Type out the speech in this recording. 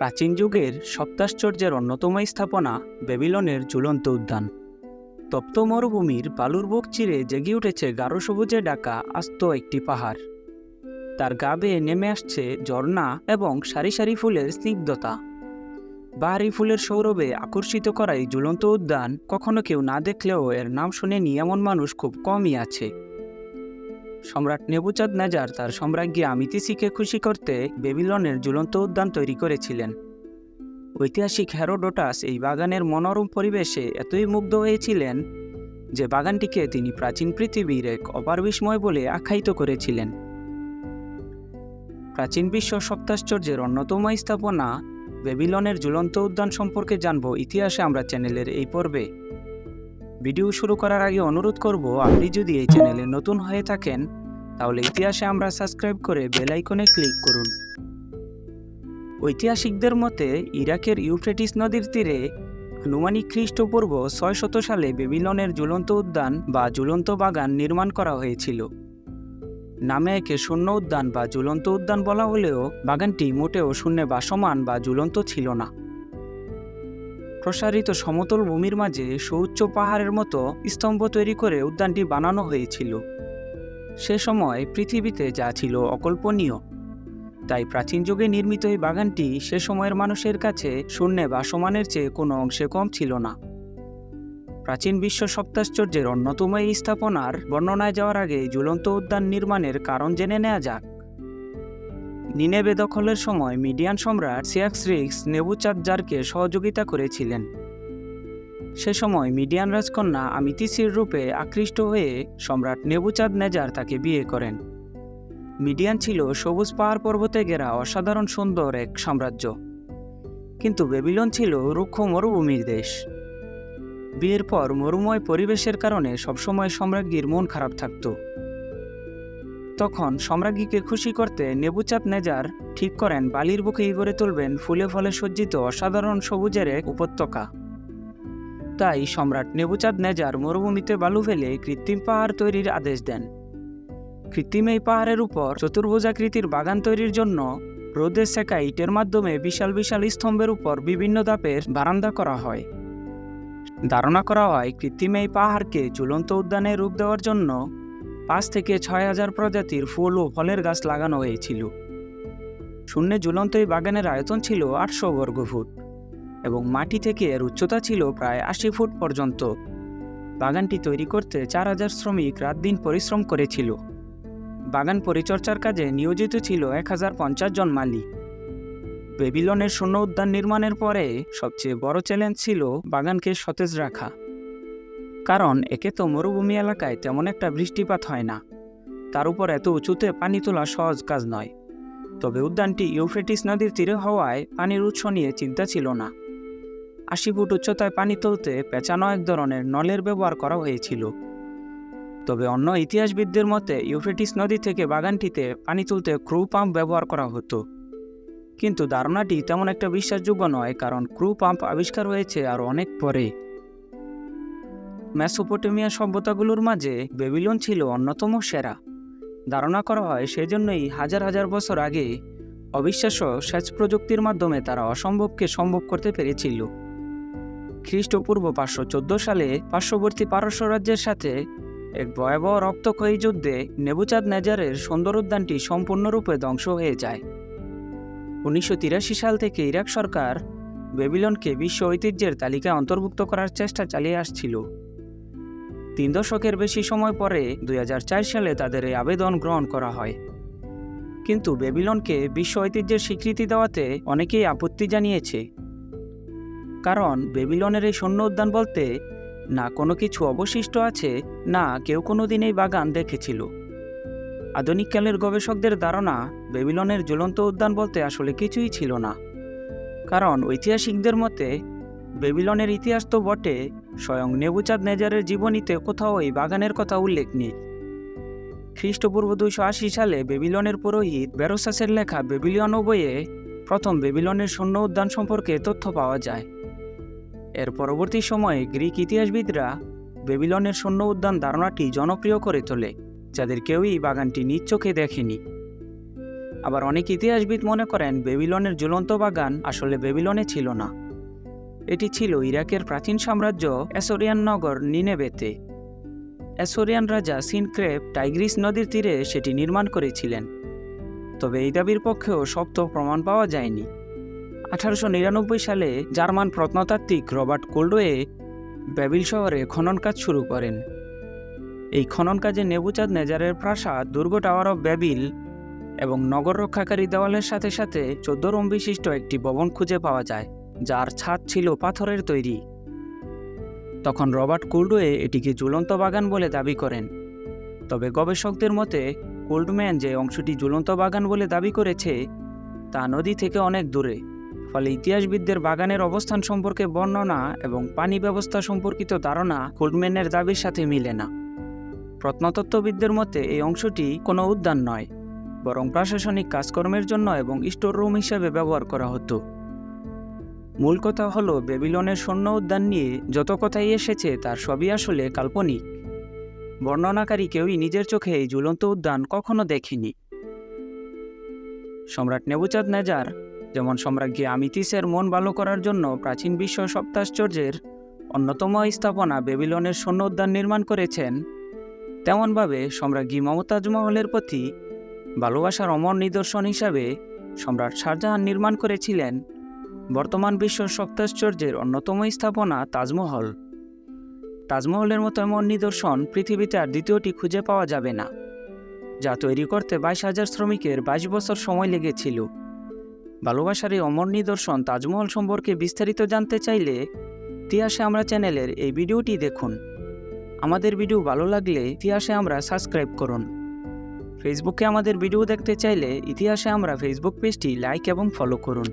প্রাচীন যুগের সপ্তাশ্চর্যের অন্যতম স্থাপনা বেবিলনের ঝুলন্ত উদ্যান। তপ্ত মরুভূমির বালুর বুক চিরে জেগে উঠেছে গাঢ় সবুজে ডাকা আস্ত একটি পাহাড়। তার গা বেয়ে নেমে আসছে ঝর্ণা এবং সারি সারি ফুলের স্নিগ্ধতা। বাহারি ফুলের সৌরভে আকর্ষিত করাই ঝুলন্ত উদ্যান কখনো কেউ না দেখলেও এর নাম শুনেনি এমন মানুষ খুব কমই আছে। সম্রাট নেবুচাঁদ নেজার তার সম্রাজ্ঞী আমিতিসিকে খুশি করতে বেবিলনের ঝুলন্ত উদ্যান তৈরি করেছিলেন। ঐতিহাসিক হ্যারোডোটাস এই বাগানের মনোরম পরিবেশে এতই মুগ্ধ হয়েছিলেন যে বাগানটিকে তিনি প্রাচীন পৃথিবীর এক অপার বিস্ময় বলে আখ্যায়িত করেছিলেন। প্রাচীন বিশ্ব সপ্তাশ্চর্যের অন্যতম স্থাপনা বেবিলনের ঝুলন্ত উদ্যান সম্পর্কে জানব ইতিহাসে আমরা চ্যানেলের এই পর্বে। ভিডিও শুরু করার আগে অনুরোধ করব, আপনি যদি এই চ্যানেলে নতুন হয়ে থাকেন, তাহলে ইতিহাসে আমরা সাবস্ক্রাইব করে বেল আইকনে ক্লিক করুন। ঐতিহাসিকদের মতে, ইরাকের ইউফ্রেটিস নদীর তীরে আনুমানিক খ্রিস্টপূর্ব ছয় শত সালে বেবিলনের ঝুলন্ত উদ্যান বা ঝুলন্ত বাগান নির্মাণ করা হয়েছিল। নামে একে শূন্য উদ্যান বা ঝুলন্ত উদ্যান বলা হলেও বাগানটি মোটেও শূন্যে বাসমান বা ঝুলন্ত ছিল না। প্রসারিত সমতল ভূমির মাঝে সুউচ্চ পাহাড়ের মতো স্তম্ভ তৈরি করে উদ্যানটি বানানো হয়েছিল। সে সময় পৃথিবীতে যা ছিল অকল্পনীয়। তাই প্রাচীন যুগে নির্মিত এই বাগানটি সে সময়ের মানুষের কাছে শূন্যে বাসমানের চেয়ে কোনো অংশে কম ছিল না। প্রাচীন বিশ্ব সপ্তাশ্চর্যের অন্যতম এই স্থাপনার বর্ণনায় যাওয়ার আগে ঝুলন্ত উদ্যান নির্মাণের কারণ জেনে নেওয়া যাক। নিনেবে দখলের সময় মিডিয়ান সম্রাট সিয়াক্স সিয়াক্সরিক্স নেবুচাঁদজারকে সহযোগিতা করেছিলেন। সে সময় মিডিয়ান রাজকন্যা আমিতিসির রূপে আকৃষ্ট হয়ে সম্রাট নেবুচাঁদ নেজার তাকে বিয়ে করেন। মিডিয়ান ছিল সবুজ পাহাড় পর্বতে ঘেরা অসাধারণ সুন্দর এক সাম্রাজ্য। কিন্তু বেবিলন ছিল রুক্ষ মরুভূমির দেশ। বিয়ের পর মরুময় পরিবেশের কারণে সবসময় সম্রাজ্ঞীর মন খারাপ থাকত। তখন সম্রাজ্ঞীকে খুশি করতে নেবুচাঁদ নেজার ঠিক করেন, বালির বুকেই গড়ে তুলবেন ফুলে ফলে সজ্জিত অসাধারণ সবুজের এক উপত্যকা। তাই সম্রাট নেবুচাঁদ নেজার মরুভূমিতে বালু ফেলে কৃত্রিম পাহাড় তৈরির আদেশ দেন। কৃত্রিম এই পাহাড়ের উপর চতুর্ভুজাকৃতির বাগান তৈরির জন্য রোদে সেকা ইটের মাধ্যমে বিশাল বিশাল স্তম্ভের উপর বিভিন্ন ধাপের বারান্দা করা হয়। ধারণা করা হয়, কৃত্রিম এই পাহাড়কে ঝুলন্ত উদ্যানে রূপ দেওয়ার জন্য পাঁচ থেকে ছয় হাজার প্রজাতির ফুল ও ফলের গাছ লাগানো হয়েছিল। শূন্যে ঝুলন্ত এই বাগানের আয়তন ছিল আটশো বর্গফুট এবং মাটি থেকে এর উচ্চতা ছিল প্রায় আশি ফুট পর্যন্ত। বাগানটি তৈরি করতে চার হাজার শ্রমিক রাত দিন পরিশ্রম করেছিল। বাগান পরিচর্যার কাজে নিয়োজিত ছিল এক হাজার পঞ্চাশ জন মালি বেবিলনের শূন্য উদ্যান নির্মাণের পরে সবচেয়ে বড় চ্যালেঞ্জ ছিল বাগানকে সতেজ রাখা। কারণ একে তো মরুভূমি এলাকায় তেমন একটা বৃষ্টিপাত হয় না। তার উপর এত উঁচুতে পানি তোলা সহজ কাজ নয়। তবে উদ্যানটি ইউফ্রেটিস নদীর তীরে হওয়ায় পানির উৎস নিয়ে চিন্তা ছিল না। আশি ফুট উচ্চতায় পানি তুলতে পেঁচানো এক ধরনের নলের ব্যবহার করা হয়েছিল। তবে অন্য ইতিহাসবিদদের মতে, ইউফ্রেটিস নদী থেকে বাগানটিতে পানি তুলতে ক্রু পাম্প ব্যবহার করা হতো। কিন্তু ধারণাটি তেমন একটা বিশ্বাসযোগ্য নয়, কারণ ক্রু পাম্প আবিষ্কার হয়েছে আরও অনেক পরে। মেসোপটেমিয়া সভ্যতাগুলোর মাঝে বেবিলন ছিল অন্যতম সেরা। ধারণা করা হয় সেজন্যই হাজার হাজার বছর আগে অবিশ্বাস্য সেচ প্রযুক্তির মাধ্যমে তারা অসম্ভবকে সম্ভব করতে পেরেছিল। খ্রিস্টপূর্ব পাঁচশো চোদ্দ সালে পার্শ্ববর্তী পারস্য রাজ্যের সাথে এক ভয়াবহ রক্তক্ষয়ী যুদ্ধে নেবুচাঁদ নেজারের সুন্দর উদ্যানটি সম্পূর্ণরূপে ধ্বংস হয়ে যায়। উনিশশো তিরাশি সাল থেকে ইরাক সরকার বেবিলনকে বিশ্ব ঐতিহ্যের তালিকায় অন্তর্ভুক্ত করার চেষ্টা চালিয়ে আসছিল। তিন দশকের বেশি সময় পরে দুই হাজার চার সালে তাদের এই আবেদন গ্রহণ করা হয়। কিন্তু বেবিলনকে বিশ্ব ঐতিহ্যের স্বীকৃতি দেওয়াতে অনেকেই আপত্তি জানিয়েছে। কারণ বেবিলনের এই সৈন্য উদ্যান বলতে না কোনো কিছু অবশিষ্ট আছে, না কেউ কোনো দিন এই বাগান দেখেছিল। আধুনিককালের গবেষকদের ধারণা, বেবিলনের জ্বলন্ত উদ্যান বলতে আসলে কিছুই ছিল না। কারণ ঐতিহাসিকদের মতে, বেবিলনের ইতিহাস তো বটে স্বয়ং নেবুচাঁদ নেজারের জীবনীতে কোথাও এই বাগানের কথা উল্লেখ নেই। খ্রিস্টপূর্ব দুইশো আশি সালে বেবিলনের পুরোহিত বেরোসাসের লেখা বেবিলিয়ন বইয়ে প্রথম বেবিলনের সৈন্য উদ্যান সম্পর্কে তথ্য পাওয়া যায়। এর পরবর্তী সময়ে গ্রিক ইতিহাসবিদরা বেবিলনের সৈন্য উদ্যান ধারণাটি জনপ্রিয় করে তোলে, যাদের কেউই বাগানটি নিজ চোখে দেখেনি। আবার অনেক ইতিহাসবিদ মনে করেন বেবিলনের ঝুলন্ত বাগান আসলে বেবিলনে ছিল না। এটি ছিল ইরাকের প্রাচীন সাম্রাজ্য অ্যাসোরিয়ান নগর নিনেবেতে অ্যাসোরিয়ান রাজা সিনক্রেপ টাইগ্রিস নদীর তীরে সেটি নির্মাণ করেছিলেন। তবে এই দাবির পক্ষেও শক্ত প্রমাণ পাওয়া যায়নি। আঠারোশো নিরানব্বই সালে জার্মান প্রত্নতাত্ত্বিক রবার্ট কোল্ডোয়ে ব্যাবিল শহরে খনন কাজ শুরু করেন। এই খনন কাজে নেবুচাঁদ নেজারের প্রাসাদ, দুর্গ টাওয়ার অফ ব্যাবিল এবং নগর রক্ষাকারী দেওয়ালের সাথে সাথে চোদ্দ রুম বিশিষ্ট একটি ভবন খুঁজে পাওয়া যায়। যার ছাদ ছিল পাথরের তৈরি। তখন রবার্ট কুল্ডোয়ে এটিকে ঝুলন্ত বাগান বলে দাবি করেন। তবে গবেষকদের মতে, কোল্ডম্যান যে অংশটি ঝুলন্ত বাগান বলে দাবি করেছে, তা নদী থেকে অনেক দূরে। ফলে ইতিহাসবিদদের বাগানের অবস্থান সম্পর্কে বর্ণনা এবং পানি ব্যবস্থা সম্পর্কিত ধারণা কোল্ডম্যানের দাবির সাথে মিলে না। প্রত্নতত্ত্ববিদদের মতে, এই অংশটি কোনো উদ্যান নয়, বরং প্রশাসনিক কাজকর্মের জন্য এবং স্টোর রুম হিসেবে ব্যবহার করা হতো। মূল কথা হলো বেবিলনের সৈন্য উদ্যান নিয়ে যত কথাই এসেছে তার সবই আসলে কাল্পনিক। বর্ণনাকারী কেউই নিজের চোখে এই ঝুলন্ত উদ্যান কখনো দেখেনি। সম্রাট নেবুচাঁদ নেজার, যেমন সম্রাজ্ঞী আমিতিসের মন ভালো করার জন্য প্রাচীন বিশ্ব সপ্তাশ্চর্যের অন্যতম স্থাপনা বেবিলনের সৈন্য উদ্যান নির্মাণ করেছেন, তেমনভাবে সম্রাজ্ঞী মমতাজ মহলের প্রতি ভালোবাসার অমর নিদর্শন হিসাবে সম্রাট শাহজাহান নির্মাণ করেছিলেন। বর্তমান বিশ্ব সপ্তাশ্চর্যের অন্যতম স্থাপনা তাজমহল। তাজমহলের মতো এমন নিদর্শন পৃথিবীতে আর দ্বিতীয়টি খুঁজে পাওয়া যাবে না, যা তৈরি করতে বাইশ হাজার শ্রমিকের বাইশ বছর সময় লেগেছিল। ভালোবাসার এই অমর নিদর্শন তাজমহল সম্পর্কে বিস্তারিত জানতে চাইলে ইতিহাসে আমরা চ্যানেলের এই ভিডিওটি দেখুন। আমাদের ভিডিও ভালো লাগলে ইতিহাসে আমরা সাবস্ক্রাইব করুন। ফেসবুকে আমাদের ভিডিও দেখতে চাইলে ইতিহাসে আমরা ফেসবুক পেজটি লাইক এবং ফলো করুন।